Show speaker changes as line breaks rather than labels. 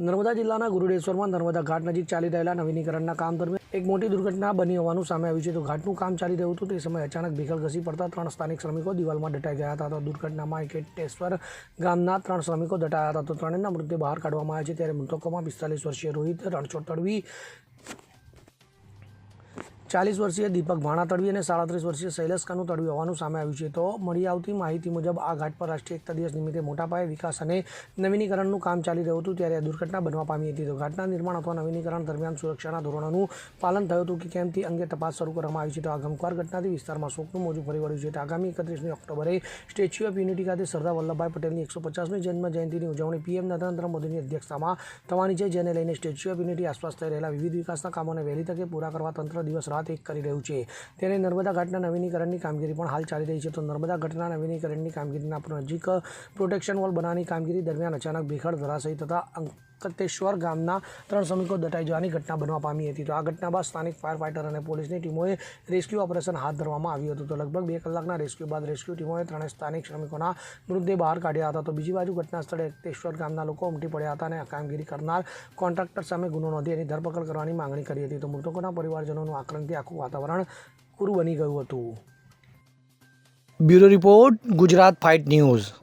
નર્મદા જિલ્લાના ગુરુડેશ્વરમાં નર્મદા ઘાટ નજીક ચાલી રહેલા નવીનીકરણના કામ દરમિયાન એક મોટી દુર્ઘટના બની હોવાનું સામે આવ્યું છે. તો ઘાટનું કામ ચાલી રહ્યું હતું. તે સમયે અચાનક ભીખલ ઘસી પડતા ત્રણ સ્થાનિક શ્રમિકો દિવાલમાં દટાઈ ગયા હતા. દુર્ઘટનામાં એકેટેશ્વર ગામના ત્રણ શ્રમિકો દટાયા હતા. તો ત્રણેયના મૃતદેહ બહાર કાઢવામાં આવ્યા છે. ત્યારે મૃતકોમાં પિસ્તાલીસ વર્ષીય રોહિત રણછોડ તડવી ચાલીસ વર્ષીય દીપક ભાણા તડવી અને સાડત્રીસ વર્ષીય શૈલેષ કાનુ તડવી હોવાનું સામે આવ્યું છે. તો મળી આવતી માહિતી મુજબ આ ઘાટ પર રાષ્ટ્રીય એકતા દિવસ નિમિત્તે મોટા પાયે વિકાસ અને નવીનીકરણનું કામ ચાલી રહ્યું હતું ત્યારે આ દુર્ઘટના બનવા પામી હતી. તો ઘાટના નિર્માણ અથવા નવીનીકરણ દરમિયાન સુરક્ષાના ધોરણોનું પાલન થયું હતું કે કેમ તે અંગે તપાસ શરૂ કરવામાં આવી છે. તો આ ગમખ્વાર ઘટનાથી વિસ્તારમાં શોકનું મોજું ફરી વળ્યું છે. આગામી એકત્રીસમી ઓક્ટોબરે સ્ટેચ્યુ ઓફ યુનિટી ખાતે સરદાર વલ્લભભાઈ પટેલની એકસો પચાસમી જન્મ જયંતિની ઉજવણી પીએમ નરેન્દ્ર મોદીની અધ્યક્ષતામાં થવાની છે, જેને લઈને સ્ટેચ્યુ ઓફ યુનિટી આસપાસ થઈ રહેલા વિવિધ વિકાસના કામોને વહેલી તકે પૂરા કરવા તંત્ર દિવસ રાત એક કરી રહ્યું છે. ત્યારે નર્મદા ઘાટના નવીનીકરણની કામગીરી પણ હાલ ચાલી રહી છે. તો નર્મદા ઘાટના નવીનીકરણની કામગીરીના નજીક પ્રોટેક્શન વોલ બનાવવાની કામગીરી દરમિયાન અચાનક ભીખડ ધરાશયી થતા અંકતેશ્વર ગામના ત્રણ શ્રમિકો દટાઈ જવાની ઘટના બનવા પામી હતી. તો આ ઘટના બાદ સ્થાનિક ફાયર ફાઇટર અને પોલીસની ટીમોએ રેસ્ક્યુ ઓપરેશન હાથ ધરવામાં આવ્યું હતું. તો લગભગ બે કલાકના રેસ્ક્યુ બાદ રેસ્ક્યુ ટીમોએ ત્રણેય સ્થાનિક શ્રમિકોના મૃતદેહ બહાર કાઢ્યા હતા. તો બીજી બાજુ ઘટના સ્થળે અંકતેશ્વર ગામના લોકો ઉમટી પડ્યા હતા અને આ કામગીરી કરનાર કોન્ટ્રાક્ટર સામે ગુનો નોંધી એની ધરપકડ કરવાની માંગણી કરી હતી. તો મૃતકોના પરિવારજનોનું આક્રંદથી આખું વાતાવરણ પૂરું બની ગયું હતું. Bureau report, Gujarat fight news.